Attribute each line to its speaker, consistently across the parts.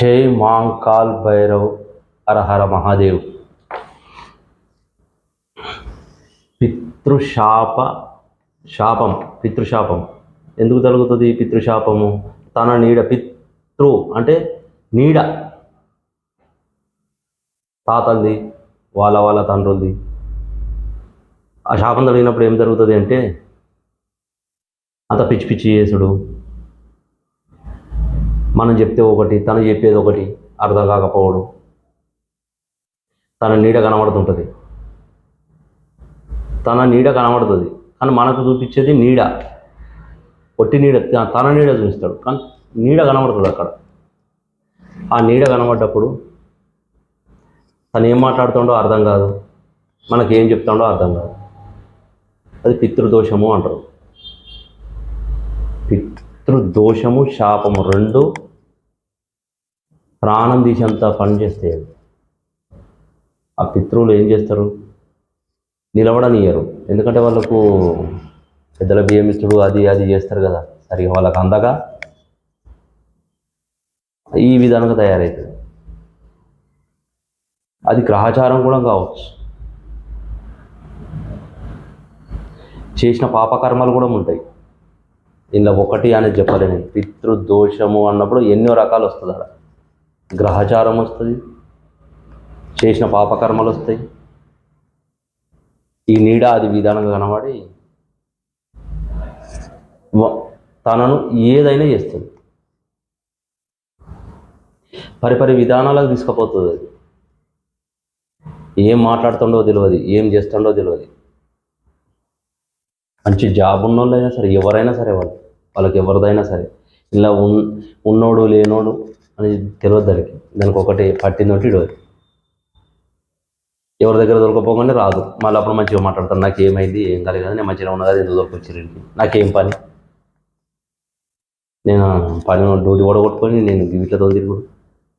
Speaker 1: జై మాంకాల్ భైరవ్ హరహర మహాదేవ్. పితృశాప శాపం పితృశాపం. ఎందుకు తొలగుతుంది పితృశాపము? తన నీడ పితృ అంటే నీడ. తాతంది వాళ్ళ వాళ్ళ తండ్రులది. ఆ శాపం తొలగినప్పుడు ఏం జరుగుతుంది అంటే అంత పిచ్చి పిచ్చి చేసుడు. మనం చెప్తే ఒకటి తను చెప్పేది ఒకటి అర్థం కాకపోవడం తన నీడ కనబడుతుంటుంది. తన నీడ కనబడుతుంది. కానీ మనకు చూపించేది నీడ. ఒట్టి నీడ తన నీడ చూపిస్తాడు. కానీ నీడ కనబడుతుంది అక్కడ. ఆ నీడ కనబడ్డప్పుడు తను ఏం మాట్లాడుతుండో అర్థం కాదు. మనకి ఏం చెప్తాడో అర్థం కాదు. అది పితృదోషము అంటారు. పితృదోషము శాపము రెండు ప్రాణం తీసేంత పని చేస్తే ఆ పితృలు ఏం చేస్తారు? నిలవడనియరు. ఎందుకంటే వాళ్ళకు పెద్దల బియ్యమిత్రుడు అది అది చేస్తారు కదా. సరిగా వాళ్ళకు అందగా ఈ విధంగా తయారవుతుంది అది గ్రహచారం కూడా కావచ్చు. చేసిన పాపకర్మలు కూడా ఉంటాయి. ఇందులో ఒకటి అనేది చెప్పలేను. పితృదోషము అన్నప్పుడు ఎన్నో రకాలు వస్తుంది అక్కడ గ్రహచారం వస్తుంది చేసిన పాపకర్మలు వస్తాయి. ఈ నీడ అది విధానంగా కనబడి తనను ఏదైనా చేస్తుంది. పరిపరి విధానాలకు తీసుకుపోతుంది అది. ఏం మాట్లాడుతుండో తెలియదు ఏం చేస్తుండో తెలియదు మంచి జాబ్ ఉన్నోళ్ళైనా సరే ఎవరైనా సరే వాళ్ళు వాళ్ళకి ఎవరిదైనా సరే. ఇలా ఉన్ ఉన్నోడు లేనోడు అని తెలియదు దానికి. దానికి ఒకటి పట్టిందోటి ఇడవదు. ఎవరి దగ్గర దొరకపోకుండా రాదు. మళ్ళీ అప్పుడు మంచిగా మాట్లాడతాను. నాకు ఏమైంది ఏం కాలేదు కదా నేను మంచిగా ఉన్నా కదా ఎందుకు దొరకొచ్చారు నాకేం పని? నేను పని డ్యూటీ కూడా కొట్టుకొని నేను వీటితో తిరుగుడు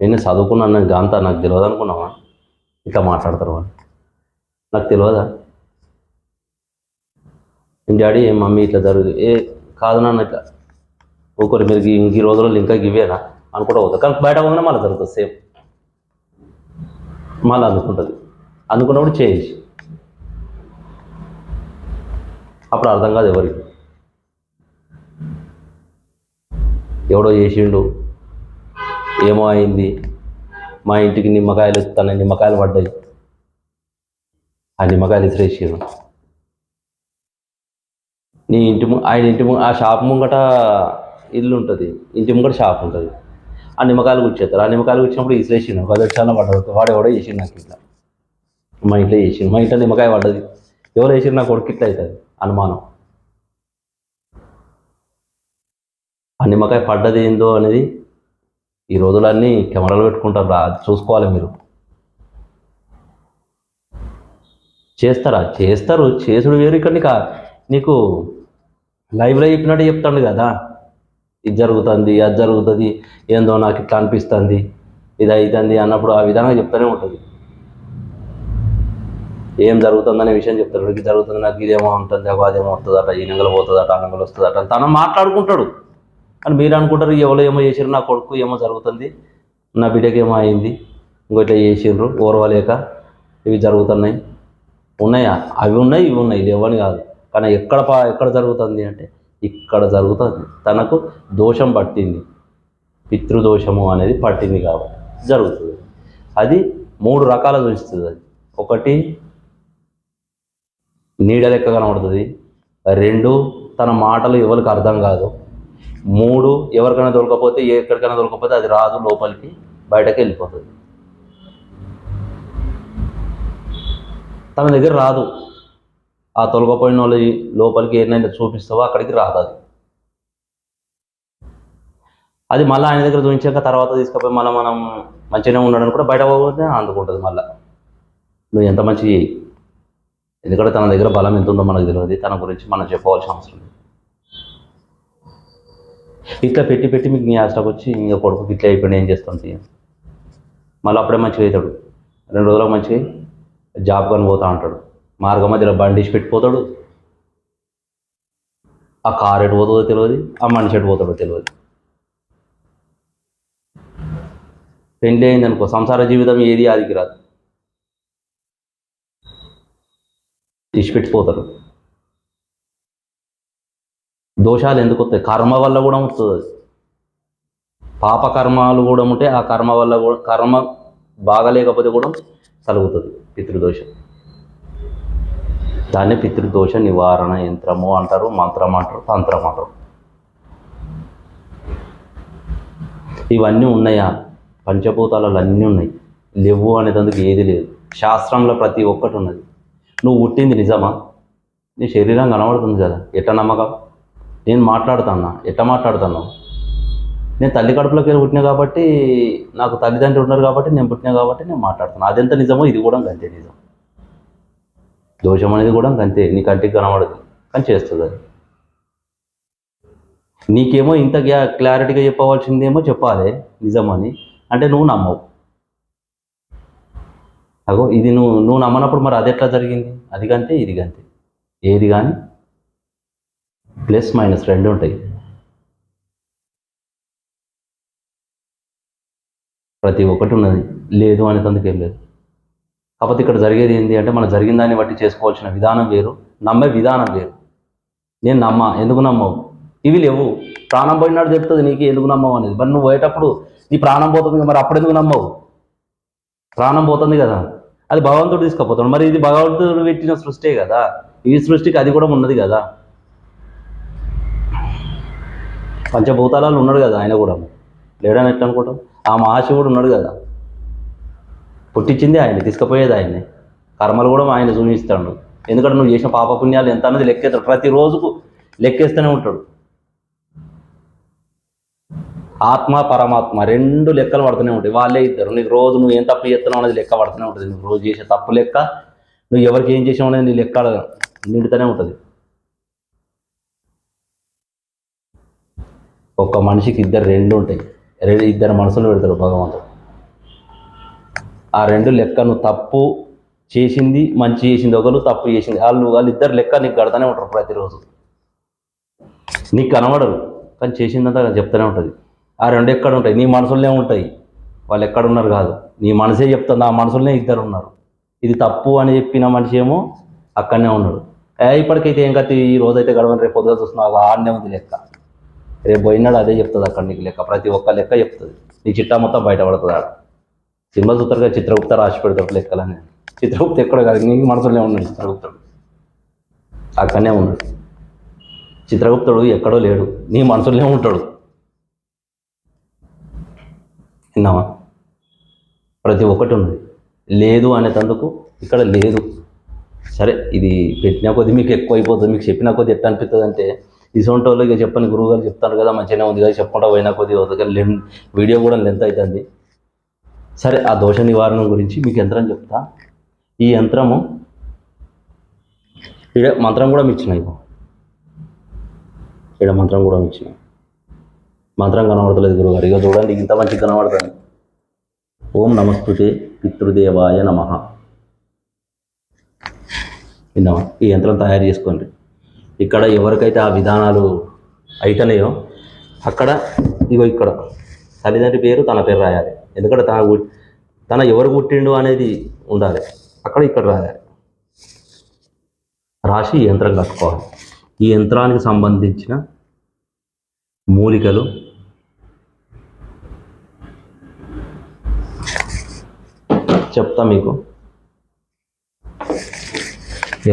Speaker 1: నేను చదువుకున్నాను నాకు అంతా నాకు తెలియదు అనుకున్నావా? ఇట్లా మాట్లాడతారు వాళ్ళు. నాకు తెలియదా డాడీ ఏం మమ్మీ ఇట్లా జరుగుతుంది ఏ కాదు నాన్న ఇట్లా. ఒకరు మీరు ఈ- ఇంక ఈ రోజుల్లో ఇంకా ఇవేనా అనుకుంటా కానీ బయట పోగానే మళ్ళీ జరుగుతుంది సేమ్. మళ్ళీ అందుకుంటుంది. అందుకున్నప్పుడు చేసి అప్పుడు అర్థం కాదు ఎవరికి. ఎవడో చేసిండు ఏమో అయింది మా ఇంటికి నిమ్మకాయలు తన నిమ్మకాయలు పడ్డాయి. ఆ నిమ్మకాయలు ఇసిరేసారు నీ ఇంటి ము- ఆయన ఇంటి ఆ షాప్ ముంగట ఇల్లు ఉంటుంది ఇంటి ముంగట షాప్ ఉంటుంది. ఆ నిమ్మకాయలు కూర్చేస్తారు ఆ నిమ్మకాయలు కూర్చినప్పుడు ఇసిరేసిండు ఒక చాలా పడ్డదు. వాడు ఎవడో చేసిండు నాకు ఇట్లా. మా ఇంట్లో చేసిండు. మా ఇంట్లో నిమ్మకాయ పడ్డది. ఎవరు వేసిండు నా కొడుకు ఇట్లా అవుతుంది అనుమానం. ఆ నిమ్మకాయ పడ్డది ఏందో అనేది ఈ రోజులన్నీ కెమెరాలు పెట్టుకుంటారు రా. అది చూసుకోవాలి మీరు. చేస్తారా? చేస్తారు. చేసుడు వేరు ఇక్కడ నీకు నీకు లైవ్లో చెప్పినట్టు చెప్తాడు కదా. ఇది జరుగుతుంది అది జరుగుతుంది ఏందో నాకు ఇట్లా అనిపిస్తుంది ఇది అవుతుంది అన్నప్పుడు ఆ విధంగా చెప్తూనే ఉంటుంది. ఏం జరుగుతుందనే విషయం చెప్తాడు. ఇది జరుగుతుంది నాకు ఇదేమో ఉంటుంది అగో అదేమో వస్తుందట ఈ నెంగలు పోతుందట ఆ నెంగలు వస్తుందట తను మాట్లాడుకుంటాడు. అని మీరు అనుకుంటారు ఎవరో ఏమో చేసారు నా కొడుకు ఏమో జరుగుతుంది నా బిడ్డకి ఏమో అయింది ఇంకో ఇట్లా చేసిండ్రు ఓర్వలేక ఇవి జరుగుతున్నాయి. ఉన్నాయా? అవి ఉన్నాయి ఇవి ఉన్నాయి ఇది ఇవ్వని కాదు. కానీ ఎక్కడ పా ఎక్కడ జరుగుతుంది అంటే ఇక్కడ జరుగుతుంది తనకు దోషం పట్టింది. పితృదోషము అనేది పట్టింది కాబట్టి జరుగుతుంది. అది మూడు రకాల చూపిస్తుంది. అది ఒకటి నీడ లెక్క కనబడుతుంది. రెండు తన మాటలు ఎవరికి అర్థం కాదు. మూడు ఎవరికైనా దొరకపోతే ఎక్కడికైనా దొరకపోతే అది రాదు లోపలికి బయటకు వెళ్ళిపోతుంది. తన దగ్గర రాదు. ఆ తొలగపోయిన వాళ్ళు లోపలికి ఏదైనా చూపిస్తావో? అక్కడికి రాదు అది. అది మళ్ళీ ఆయన దగ్గర చూపించాక తర్వాత తీసుకుపోయి మళ్ళీ మనం మంచిగానే ఉండడం కూడా బయట పోతే అందుకుంటుంది మళ్ళీ. నువ్వు ఎంత మంచి ఎందుకంటే తన దగ్గర బలం ఎంత ఉందో మనకు తెలియదు. తన గురించి మనం చెప్పవలసిన అవసరం లేదు. ఇట్లా పెట్టి పెట్టి మీకు మీ ఆశకు వచ్చి ఇంకా కొడుకు ఇట్లా అయిపోయినా ఏం చేస్తుంది మళ్ళీ అప్పుడే మంచిగా అవుతాడు. రెండు రోజులకు మంచిగా జాబ్ కానీ పోతా ఉంటాడు మార్గం మధ్యలో బండి ఇచ్చి పెట్టిపోతాడు. ఆ కారు ఎటు పోతుందో తెలియదు ఆ మనిషి ఎటు పోతాడో తెలియదు పెళ్ళి అయింది అనుకో సంసార జీవితం ఏది ఆదికి రాదు. ఇచ్చిపెట్టిపోతారు దోషాలు ఎందుకు వస్తాయి? కర్మ వల్ల కూడా వస్తుంది పాప కర్మాలు కూడా ఉంటే ఆ కర్మ వల్ల కూడా కర్మ బాగలేకపోతే కూడా కలుగుతుంది పితృదోషం. దాన్ని పితృదోష నివారణ యంత్రము అంటారు మంత్రం అంటారు తంత్రం అంటారు. ఇవన్నీ ఉన్నాయా? పంచభూతాలలో అన్నీ ఉన్నాయి. లేవు అనేటందుకు ఏది లేదు. శాస్త్రంలో ప్రతి ఒక్కటి ఉన్నది. నువ్వు పుట్టింది నిజమా? నీ శరీరం కనబడుతుంది కదా. ఎట్లా నమ్మకం? నేను మాట్లాడుతున్నా. ఎట్లా మాట్లాడుతాను నేను తల్లి కడుపులోకి వెళ్ళి పుట్టినా కాబట్టి నాకు తల్లిదండ్రులు ఉన్నారు కాబట్టి నేను పుట్టినా కాబట్టి నేను మాట్లాడుతున్నాను అదెంత నిజమో ఇది కూడా అంతే నిజం. దోషం అనేది కూడా అంతే. నీ కంటికి కనబడదు. కానీ చేస్తుంది అది. నీకేమో ఇంత క్లారిటీగా చెప్పవలసిందేమో చెప్పాలి. నిజమని. అంటే నువ్వు నమ్మవు. అగో ఇది నువ్వు నువ్వు నమ్మనప్పుడు మరి అది ఎట్లా జరిగింది? అది కంతే ఇది కంతే ఏది కానీ ప్లస్ మైనస్ రెండు ఉంటాయి. ప్రతి ఒక్కటి ఉన్నది. లేదు అనేందుకు ఏం లేదు. కాకపోతే ఇక్కడ జరిగేది ఏంటి అంటే మనం జరిగిన దాన్ని బట్టి చేసుకోవాల్సిన విధానం వేరు నమ్మే విధానం వేరు. నేను నమ్మా ఎందుకు నమ్మవు? ఇవి లేవు. ప్రాణం పోయినాడు చెప్తుంది నీకు ఎందుకు నమ్మవు అనేది. మరి నువ్వు పోయేటప్పుడు నీ ప్రాణం పోతుంది మరి అప్పుడు ఎందుకు నమ్మవు? ప్రాణం పోతుంది కదా. అది భగవంతుడు తీసుకుపోతాడు. మరి ఇది భగవంతుడు పెట్టిన సృష్టే కదా. ఈ సృష్టికి అది కూడా ఉన్నది కదా. పంచభూతాలలో ఉన్నాడు కదా ఆయన కూడా. లేడని ఎట్లా అనుకుంటాం ఆ మహాశివుడు ఉన్నాడు కదా. పుట్టించింది ఆయన తీసుకుపోయేది ఆయన్ని. కర్మలు కూడా ఆయన చూపిస్తాడు ఎందుకంటే నువ్వు చేసిన పాపపుణ్యాలు ఎంత అన్నది లెక్కేస్తాడు. ప్రతి రోజుకు లెక్కేస్తూనే ఉంటాడు. ఆత్మ పరమాత్మ రెండు లెక్కలు పడుతూనే ఉంటాయి. వాళ్ళే ఇద్దరు. నీకు రోజు నువ్వు ఏం తప్పు చేస్తున్నావు అనేది లెక్క పడుతూనే ఉంటుంది. నువ్వు రోజు చేసే తప్పు లెక్క నువ్వు ఎవరికి ఏం చేసావు అనేది నీ లెక్క నిండుతూనే ఉంటుంది. ఒక మనిషికి ఇద్దరు రెండు ఉంటాయి. రెండు ఇద్దరు మనసులు పెడతాడు భగవంతుడు. ఆ రెండు లెక్కను తప్పు చేసింది మంచి చేసింది ఒకరు తప్పు చేసింది. వాళ్ళు వాళ్ళు ఇద్దరు లెక్క నీకు కడతానే ఉంటారు ప్రతిరోజు. నీకు కనబడరు కానీ చేసిందంతా చెప్తూనే ఉంటుంది. ఆ రెండు ఎక్కడ ఉంటాయి? నీ మనసులోనే ఉంటాయి. వాళ్ళు ఎక్కడ ఉన్నారు కాదు. నీ మనసే చెప్తుంది ఆ మనసులోనే ఇద్దరు ఉన్నారు. ఇది తప్పు అని చెప్పిన మనిషి ఏమో అక్కడనే ఉన్నాడు. ఇప్పటికైతే ఏం కత్తి? ఈ రోజైతే గడవని రేపు పొద్దుగా చూస్తున్నావు ఆడనే ఉంది లెక్క. రేపు పోయినాడు అదే చెప్తుంది అక్కడ నీకు లెక్క. ప్రతి ఒక్క లెక్క చెప్తుంది. నీ చిట్టా మొత్తం బయటపడుతుంది ఆడ. సినిమా చూస్తారుగా చిత్రగుప్త రాసి పెడతాడు లెక్కలని. చిత్రగుప్త ఎక్కడ కాదు నీ మనసులోనే ఉన్నాడు చిత్రగుప్తుడు. అక్కడనే ఉన్నాడు. చిత్రగుప్తుడు ఎక్కడో లేడు. నీ మనసులోనే ఉంటాడు. విన్నావా? ప్రతి ఒక్కటి ఉన్నది. లేదు అనేటందుకు ఇక్కడ లేదు. సరే ఇది పెట్టిన కొద్ది మీకు ఎక్కువ అయిపోతుంది మీకు చెప్పిన కొద్ది ఎట్లా అనిపిస్తుంది అంటే ఇసొంటి వాళ్ళు ఇక చెప్పని గురువు గారు చెప్తారు కదా మంచిగానే ఉంది కదా చెప్పుకుంటా పోయినా కొద్ది వద్దు కానీ వీడియో కూడా లెంత్ అవుతుంది. సరే ఆ దోష నివారణ గురించి మీకు యంత్రం చెప్తా. ఈ యంత్రము ఈడ మంత్రం కూడా ఇచ్చిన ఇగో. ఈడ మంత్రం కూడా ఇచ్చిన. మంత్రం కనబడతలేదు గురుగారు. ఇక చూడండి ఇంత మంచి కనబడుతుంది. ఓం నమస్తుతే పితృదేవాయ నమ. విన్నావా? ఈ యంత్రం తయారు చేసుకోండి. ఇక్కడ ఎవరికైతే ఆ విధానాలు అయితేనేయో అక్కడ ఇగో ఇక్కడ. తల్లిదండ్రి పేరు తన పేరు రాయాలి. ఎందుకంటే తన తన ఎవరు పుట్టిండు అనేది ఉండాలి. అక్కడ ఇక్కడ రాయాలి. రాసి యంత్రం కట్టుకోవాలి. ఈ యంత్రానికి సంబంధించిన మూలికలు చెప్తా మీకు.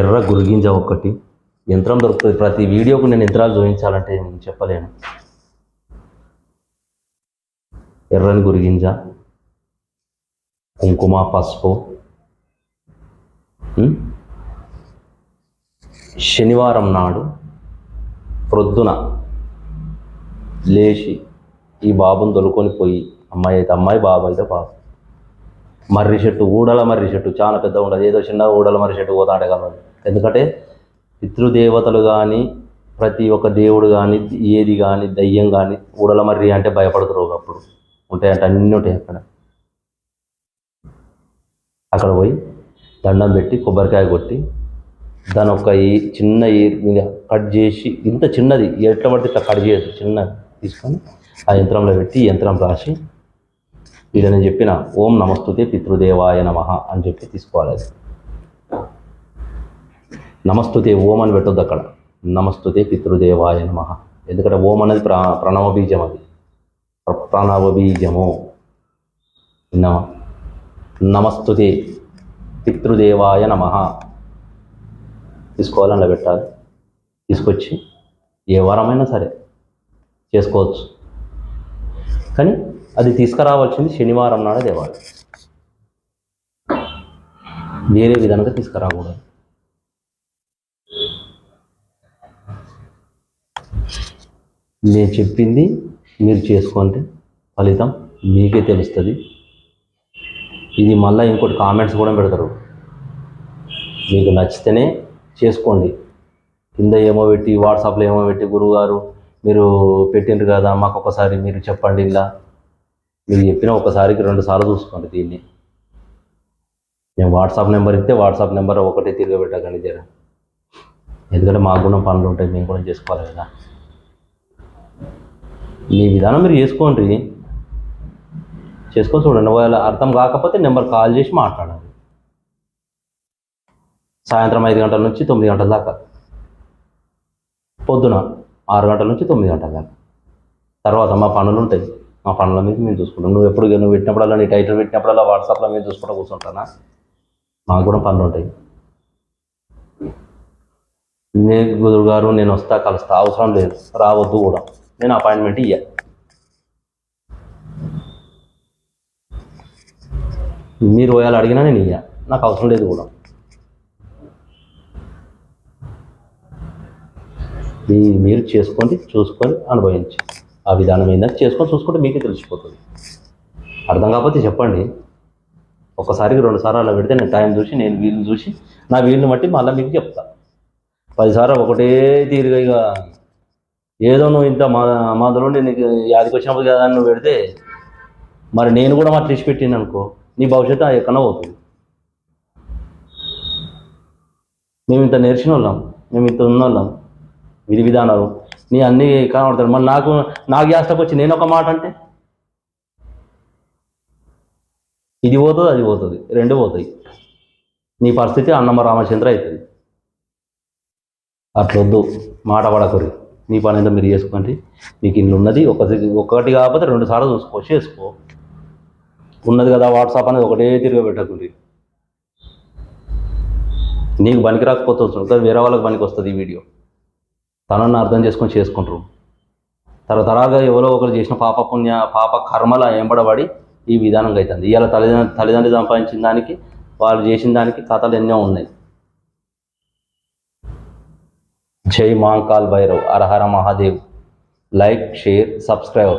Speaker 1: ఎర్ర గురిగింజ ఒకటి. యంత్రం దొరుకుతుంది. ప్రతి వీడియోకు నేను యంత్రాలు చూపించాలంటే నేను చెప్పలేను. ఎర్రని గురిగింజ కుంకుమ పసుపు శనివారం నాడు ప్రొద్దున లేచి ఈ బాబుని తొలుకొని పోయి అమ్మాయి అయితే అమ్మాయి బాబు అయితే బాబు. మర్రి చెట్టు ఊడల మర్రి చెట్టు చాలా పెద్ద ఉండదు. ఏదో చిన్న ఊడల మర్రి చెట్టు పోతాంటే కావాలి. ఎందుకంటే పితృదేవతలు కానీ ప్రతి ఒక్క దేవుడు కానీ ఏది కానీ దయ్యం కానీ ఊడల మర్రి అంటే భయపడుతురు ఒకప్పుడు. ఉంటాయంట అన్నీ ఉంటాయి అక్కడ. అక్కడ పోయి దండం పెట్టి కొబ్బరికాయ కొట్టి దాని ఒక ఈ చిన్న ఈ కట్ చేసి ఇంత చిన్నది ఎట్లా పడితే ఇట్లా కట్ చేయదు చిన్నది తీసుకొని ఆ యంత్రంలో పెట్టి యంత్రం రాసి వీళ్ళని చెప్పిన ఓం నమస్తుతే పితృదేవాయ నమ అని చెప్పి తీసుకోవాలి అది. నమస్తుతే ఓం అని పెట్టొద్దు అక్కడ. నమస్తుతే పితృదేవాయ నమ. ఎందుకంటే ఓం అనేది ప్ర ప్రణవ బీజం అది. ప్రప్తనవబీజము నమ. బీజము నమస్తుతే పితృదేవాయ నమ. తీసుకోవాలని అలా పెట్టాలి? తీసుకొచ్చి ఏ వారమైనా సరే చేసుకోవచ్చు. కానీ అది తీసుకురావాల్సింది శనివారం నాడే దేవాలి వేరే విధంగా తీసుకురాకూడదు. నేను చెప్పింది మీరు చేసుకోండి. ఫలితం మీకే తెలుస్తుంది. ఇది మళ్ళీ ఇంకోటి కామెంట్స్ కూడా పెడతారు. మీకు నచ్చితేనే చేసుకోండి. కింద ఏమో పెట్టి వాట్సాప్లో ఏమో పెట్టి గురువుగారు మీరు పెట్టిండ్రు కదా మాకు ఒకసారి మీరు చెప్పండి ఇలా. మీరు చెప్పిన ఒకసారికి రెండు సార్లు చూసుకోండి దీన్ని. నేను వాట్సాప్ నెంబర్ ఇస్తే వాట్సాప్ నెంబర్ ఒకటే తిరగబెట్టకండి జర. ఎందుకంటే మాకు కూడా పనులు ఉంటాయి మేము కూడా చేసుకోవాలి కదా. మీ విధానం మీరు చేసుకోండి. చేసుకొని చూడండి. ఒకవేళ అర్థం కాకపోతే నెంబర్ కాల్ చేసి మాట్లాడాలి సాయంత్రం ఐదు గంటల నుంచి తొమ్మిది గంటల దాకా. పొద్దున ఆరు గంటల నుంచి తొమ్మిది గంటల దాకా. తర్వాత మా పనులు ఉంటాయి. మా పనుల మీద మేము చూసుకుంటాం. నువ్వు ఎప్పుడు నువ్వు పెట్టినప్పుడల్లా నీ టైటిల్ పెట్టినప్పుడల్లా వాట్సాప్లో మేము చూసుకుంటా కూర్చుంటానా? మాకు కూడా పనులు ఉంటాయి. నేను గురుగారు నేను వస్తా కలుస్తా అవసరం లేదు. రావద్దు కూడా. నేను అపాయింట్మెంట్ ఇయ్య. మీరు పోయాలి అడిగినా నేను ఇయ్యా. నాకు అవసరం లేదు కూడా. మీ- మీరు చేసుకోండి చూసుకొని అనుభవించి. ఆ విధానం ఏంటంటే చేసుకొని చూసుకుంటే మీకే తెలిసిపోతుంది. అర్థం కాకపోతే చెప్పండి. ఒకసారికి రెండు సార్లు అలా పెడితే నేను టైం చూసి నేను వీలు చూసి నా వీలుని బట్టి మళ్ళీ మీకు చెప్తా. పదిసార్లు ఒకటే తీరుగా ఇక ఏదో నువ్వు ఇంత మా మాదలుండి నీకు యాదికి వచ్చినప్పుడు కదా అని నువ్వు పెడితే మరి నేను కూడా మాకు ట్రిష్ పెట్టింది అనుకో నీ భవిష్యత్తు ఎక్కడ పోతుంది. మేము ఇంత నేర్చిన వాళ్ళం మేము ఇంత ఉన్న వాళ్ళం విధి విధానాలు నీ అన్నీ కనబడతాడు మరి నాకు నాకు యాస్టకు వచ్చి నేను ఒక మాట అంటే? ఇది పోతుంది అది పోతుంది రెండు పోతాయి. నీ పరిస్థితి అన్నమ్మ రామచంద్ర అవుతుంది. అట్లొద్దు మాట పడకూరి మీ పని ఏదో మీరు చేసుకోండి. మీకు ఇల్లు ఉన్నది ఒకటి ఒకటి కాకపోతే రెండు సార్లు చూసుకో చేసుకో. ఉన్నది కదా వాట్సాప్ అనేది ఒకటే తిరగబెట్టకుండి. నీకు పనికి రాకపోతే వస్తుంది వేరే వాళ్ళకి పనికి వస్తుంది ఈ వీడియో. తనని అర్థం చేసుకొని చేసుకుంటారు. తరతరాగా ఎవరో ఒకరు చేసిన పాప పుణ్య పాప కర్మల ఎంబడబడి ఈ విధానంగా అవుతుంది. ఇవాళ తల్లిదండ్రులు తల్లిదండ్రులు సంపాదించిన దానికి వాళ్ళు చేసిన దానికి కథలు ఎన్నో ఉన్నాయి. जय महाकाल भैरव। हर हर महादेव। Like share subscribe